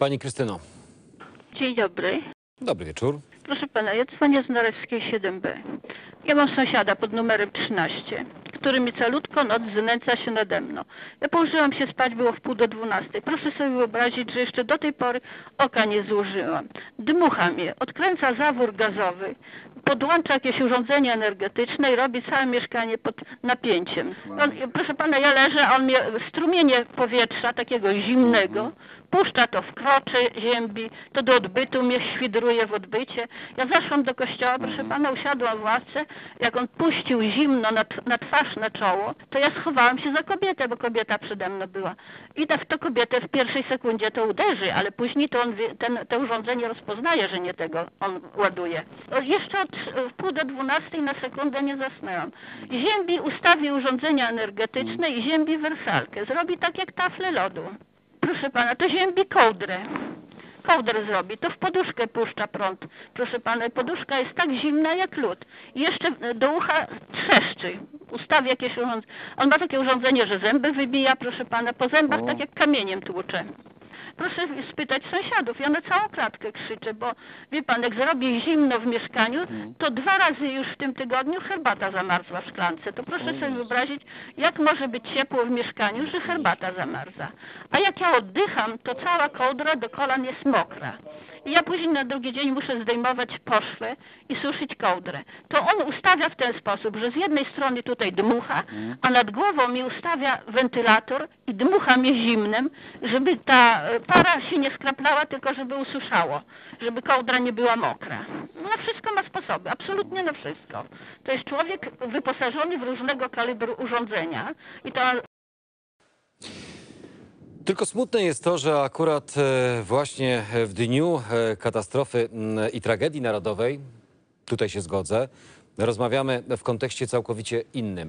Pani Krystyno, Dzień dobry. dobry wieczór. Proszę pana, ja dzwonię z Norewskiej 7B. Ja mam sąsiada pod numerem 13, który mi calutko noc znęca się nade mną. Ja położyłam się spać, było w pół do dwunastej. Proszę sobie wyobrazić, że jeszcze do tej pory oka nie złożyłam. Dmucha mnie, odkręca zawór gazowy, podłącza jakieś urządzenie energetyczne i robi całe mieszkanie pod napięciem. On, proszę pana, ja leżę, a on mnie strumienie powietrza, takiego zimnego, puszcza to w krocze, ziębi, to do odbytu mnie świdruje w odbycie. Ja zaszłam do kościoła, proszę pana, usiadłam w ławce, jak on puścił zimno na, na twarz, na czoło, to ja schowałam się za kobietę, bo kobieta przede mną była. I tak to kobietę w pierwszej sekundzie to uderzy, ale później to on, ten, to urządzenie rozpoznaje, że nie tego on ładuje. Jeszcze od pół do dwunastej na sekundę nie zasnęłam. Ziębi ustawi urządzenia energetyczne i ziębi wersalkę. Zrobi tak jak tafle lodu. Proszę pana, to ziębi kołdrę. Kołdrę zrobi, to w poduszkę puszcza prąd. Proszę pana, poduszka jest tak zimna jak lód. I jeszcze do ucha trzeszczy. Ustawi jakieś urządzenie. On ma takie urządzenie, że zęby wybija, proszę pana, po zębach tak jak kamieniem tłucze. Proszę spytać sąsiadów, ja na całą klatkę krzyczę, bo wie pan, jak zrobi zimno w mieszkaniu, to dwa razy już w tym tygodniu herbata zamarzła w szklance. To proszę sobie wyobrazić, jak może być ciepło w mieszkaniu, że herbata zamarza. A jak ja oddycham, to cała kołdra do kolan jest mokra. I ja później na drugi dzień muszę zdejmować poszwę i suszyć kołdrę. To on ustawia w ten sposób, że z jednej strony tutaj dmucha, a nad głową mi ustawia wentylator i dmucha mnie zimnem, żeby ta e, para się nie skraplała, tylko żeby ususzało, żeby kołdra nie była mokra. Na wszystko ma sposoby, absolutnie na wszystko. To jest człowiek wyposażony w różnego kalibru urządzenia i to Tylko smutne jest to, że akurat e, właśnie w dniu e, katastrofy mm, i tragedii narodowej, tutaj się zgodzę, rozmawiamy w kontekście całkowicie innym.